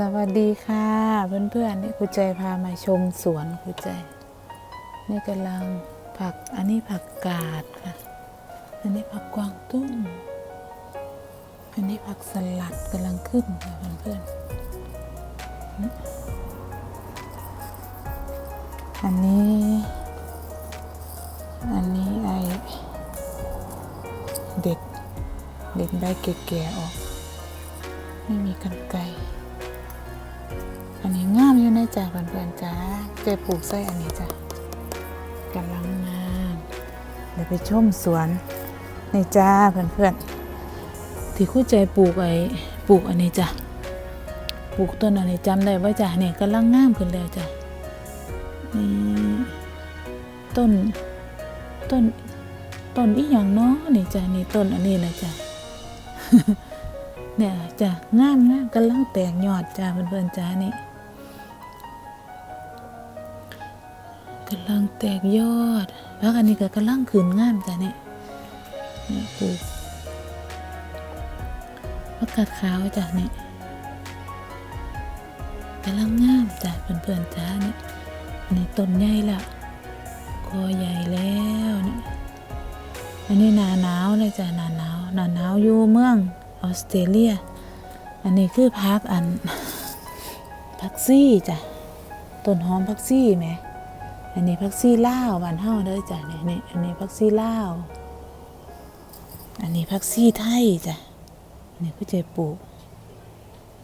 สวัสดีค่ะเพื่อนๆนี่ครูใจพามาชมสวนครูใจ นี่กำลังผักอันนี้ผักกาดค่ะ อันนี้ผักกวางตุ้งอันนี้ผักสลัดกำลังขึ้นค่ะเพื่อนๆอันนี้ อันนี้ไอเด็ดเด็ดใบแก่ๆออก ไม่มีกันไกร จ๊ะเพื่อนๆจ้าเจปลูกไส้อันนี้จ้ะกำลังงามเดี๋ยวไปชมสวนนี่จ้าเพื่อนๆที่คู่ใจปลูกไอ้ปลูกอันนี้จ้ะปลูกต้นอันนี้จำได้ว่าจ้ะเนี่ยกำลังงามขึ้นแล้วจ้ะนี่ต้นต้นต้นอีหยังเนาะนี่จ้ะนี่ต้นอันนี้นะจ้ะเนี่ยจ้ะงามงามกำลังแตกยอดจ้าเพื่อนๆจ้านี่ กำลังแตกยอดแล้วอันนี้ก็กำลังขึ้นงามจ้ะเนี่ยนี่ปลูกผักกาดขาวจ้ะเนี่ยกำลังงามจ้ะเพื่อนๆจ้าเนี่ยอันนี้ต้นใหญ่ล้วคอใหญ่แล้วเนี่ยอันนี้หนาหนาวเลยจ้ะหนาหนาวหนาหนาวอยู่เมืองออสเตรเลีย อันนี้คือพักอันพักซี่จ้ะต้นหอมพักซี่ไหม อันนี้พักซี่ล่าวบ้านเฮาเด้อจ้ะนี่นี่อันนี้พักซี่ล่าวอันนี้พักซี่ไทยจ้ะอันนี้ก็จปลูก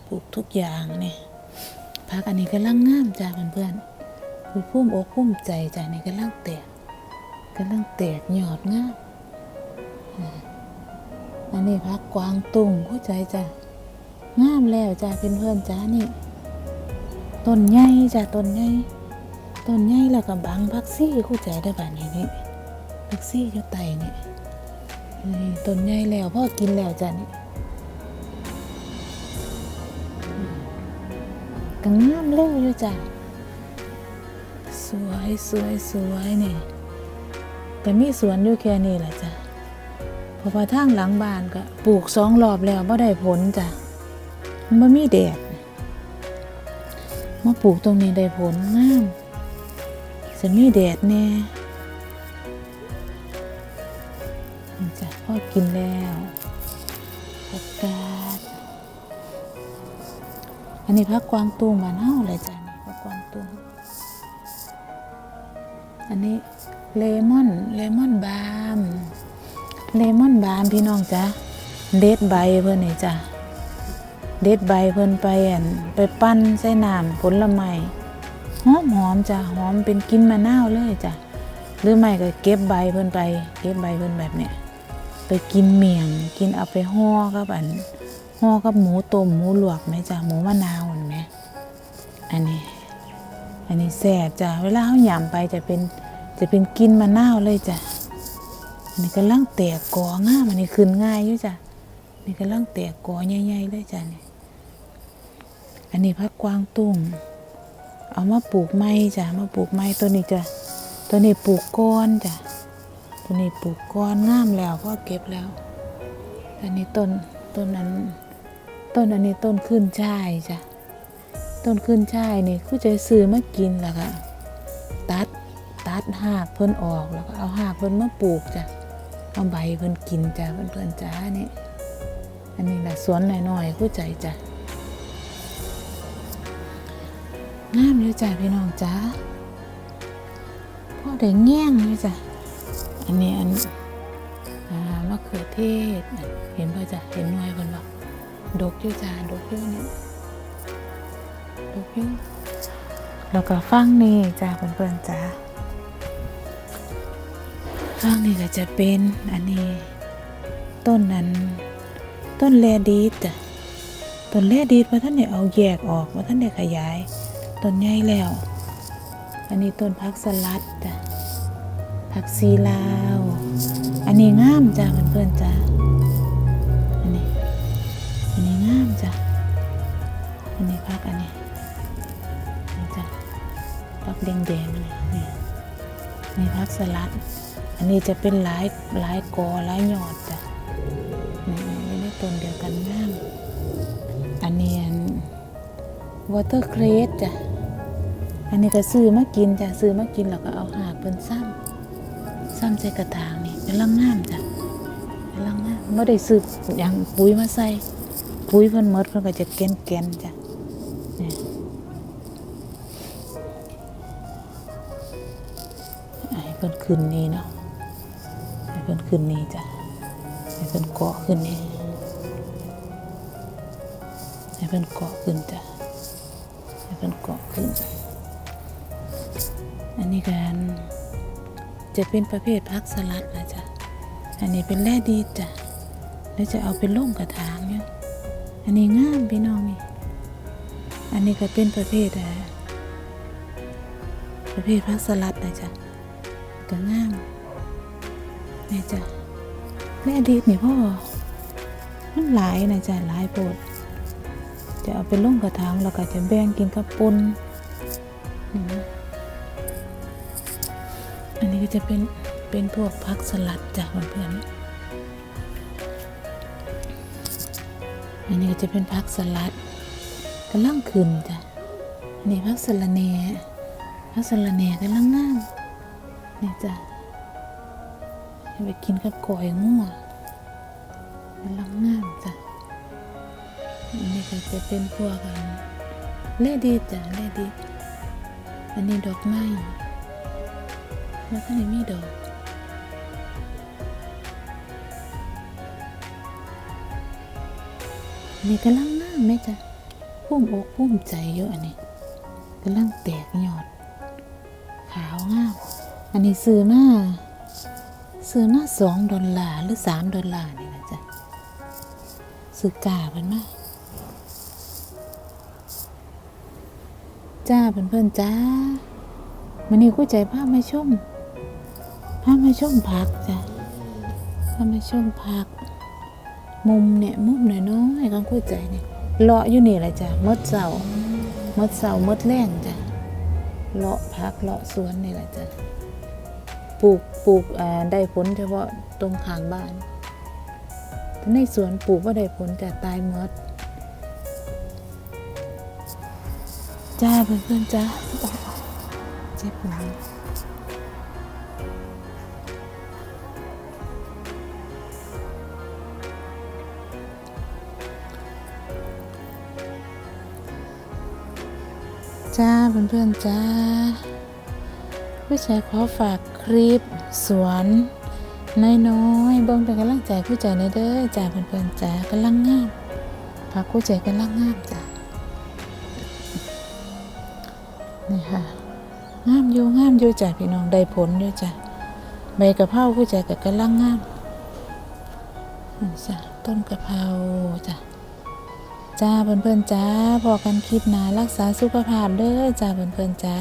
ปลูกทุกอย่างนี่พักอันนี้กำลังงามจ้ะเพื่อนๆคือพุ่มอกพุ่มใจจ้ะนี่กำลังแตกกำลังแตกยอดงามอันนี้พักกวางตุงเข้ใจจ้ะงามแล้วจ้ะเพื่อนเพื่อนๆจ้านี่ต้นใหญ่จ้ะต้นใหญ่ ต้นใหญ่แล้วก็บังพักซี่เข้าใจได้ป่ะนี่นี่พักซี่อยู่ไตนี่นี่ต้นใหญ่แล้วพ่อกินแล้วจ้ะนี่ก็งามเร็วอยู่จ้ะสวยสวยสวยนี่แต่มีสวนอยู่แค่นี้แหละจ้ะพราะว่าทางหลังบ้านก็ปลูกสองรอบแล้วบ่ได้ผลจ้ะมันบ่มีแดดมาปลูกตรงนี้ได้ผลงาม จะมีแดดแน่นี่จ้ะพ่อกินแล้วผักกาดอันนี้พักกวางตุ้งบ้านเฮาเลยจ้ะนี่พักกวางตุ้งอันนี้เลมอนเลมอนบาล์มเลมอนบานพี่น้องจ้ะเด็ดใบเพิ่นนี่จ้ะเด็ดใบเพิ่อนไปอันไปปั้นใส่น้ำผลไม้ หอมหอมจ้ะหอมเป็นกินมะนาวเลยจ้ะหรือไม่ก็เก็บใบเพิ่นไป เก็บใบเพิ่นแบบเนี้ยไปกินเมี่ยงกินเอาไปห่อกับอันห่อกับหมูต้มหมูลวกไหมจ้ะหมูมะนาวเห็นไหมอันนี้ อันนี้แซ่บจ้ะเวลาเขาหยำไปจะเป็นจะเป็นกินมะนาวเลยจ้ะอันนี้กำลังแตกกอง่ามอันนี้ขึ้นง่ายอยู่จ้ะนี่กำลังแตกกอใหญ่ๆเลยจ้ะนี่อันนี้พักกวางตุ้ง เอามาปลูกไม้จ้ะมาปลูกไม้ตัวนี้จ้ะตัวนี้ปลูกก้อนจ้ะตัวนี้ปลูกก้อนงามแล้วพ่อเก็บแล้ว อันนี้ต้นต้นนั้นต้นอันนี้ต้นขึ้นช่ายจ้ะต้นขึ้นช่ายนี่คู่ใจซื้อมากินแล้วก็ตัดตัดหากเพิ่นออกแล้วก็เอาหากเพิ่นมาปลูกจ้ะเอาใบเพิ่นกินจ้ะเพื่อนจ้านี่อันนี้แหละสวนหน่อยๆคู่ใจจ้ะ งามเลยจ้ะพี่น้องจ้าพ่อได้แง่งเลยจ้ะอันนี้อันมะเขือเทศเห็นป่ะจ้ะเห็นหน่วยเพิ่นบ่ดกอยู่จ้ะดกอยู่นี่ยดกอยู่แล้วก็ฟังนี่จ้ะเพื่อนๆจ้าข้างนี้ก็จะเป็นอันนี้ ต้นนั้น ต้นแลดีจ้ะต้นแลดีดว่าท่านได้เอาแยกออกว่าท่านได้ขยาย ต้นใหญ่แล้ว อันนี้ต้นพักสลัดจ้ะผักซีลาว อันนี้งามจ้ะเพื่อนๆจ้ะอันนี้ อันนี้งามจ้ะ อันนี้พักอันนี้นี่จ้ะพักแดงๆนี่นี่นี่พักสลัด อันนี้จะเป็นหลายหลายกอหลายยอดจ้ะนี่นี่ต้นเดียวกันงาม อันนี้อันวอเตอร์เครสจ้ะ อันนี้ก็ซื้อมากินจ้ะซื้อมากินแล้วก็เอาหากเป็นซ้ำซ้ำใส่กระถางนี่เป็นลังงามจ้ะเป็นลังงามไม่ได้ซื้ออย่างปุ๋ยมาใส่ปุ๋ยเพิ่นมดเพิ่นก็จะแกนแกนจ้ะเนี่ยให้เพิ่นขึ้นนี่เนาะให้เพิ่นขึ้นนี่จ้ะให้เพิ่นเกาะขึ้นนี่ให้เพิ่นเกาะขึ้นจ้ะให้เพิ่นเกาะขึ้น อันนี้กันจะเป็นประเภทพักสลัดนะจ๊ะ อันนี้เป็นแร่ดีจ้ะ แล้วจะเอาไปลงกระถางอยู่ยอันนี้งามพี่น้องนี่ อันนี้ก็เป็นประเภทอะประเภทพักสลัดนะจ๊ะก็งามนี่จ้ะแร่ดีนี่พ่อ มันหลายนะจ๊ะหลายโปรดจะเอาไปลงกระถางแล้วก็จะแบ่งกินกับปุนน จะเป็นเป็นพวกผักสลัดจ้ะเพื่อนๆอันนี้ก็จะเป็นผักสลัดกำลังขึ้นจ้ะอันนี้ผักสะระแหน่ผักสะระแหน่กำลังงามนี่จ้ะไปกินกับก๋อยงัวกำลังงามจ้ะอันนี้ก็จะเป็นพวกันเลดี้จ้ะเลดี้อันนี้ดอกไม้ แล้วก็ในมีดอกอันนี่กำลังงาไหมจ๊ะพุ่มอกพุ่มใจเยอะอันนี้กำลังแตกยอด ขาวงามอันนี้ซื้อมาซื้อมาสองดอลลาร์หรือสามดอลลาร์นี่นะจ๊ะซื้อกาเพิ่นมาจ้าเพื่อนๆจ้ามันนี่กู้ใจพามาชม พามาชมผักจ้ะพามาชมผัก มุมเนี่ยมุมน้อยๆของกู้ใจเนี่ยเลาะอยู่นี่แหละจ้ะมดเสามดเสามดแรงจ้ะเลาะผักเลาะสวนนี่แหละจ้ะปลูกปลูกอ่าได้ผลเฉพาะตรงข้างบ้านแต่ในสวนปลูกว่าได้ผลแต่ตายมดจ้าเพื่อนๆจ้าเจ็บหัว จ้าเพื่อนๆจ้าผู้ชายขอฝากคลิปสวนน้อยๆเบิ่งเป็นกำลังใจผู้ใจในเด้อจ้าเพื่อนๆจ้ากำลังงามฝากผู้ใจกำลังงามจ้านี่ค่ะงามอยู่งามอยู่จ้ะพี่น้องได้ผลอยู่จ้ะใบกะเพราผู้ใจกับกำลังงามจ้ะต้นกะเพราจ้ะ จ้าเพื่อนๆจ้าพอกันคลิปหนารักษาสุขภาพเด้อจ้าเพื่อนๆจ้า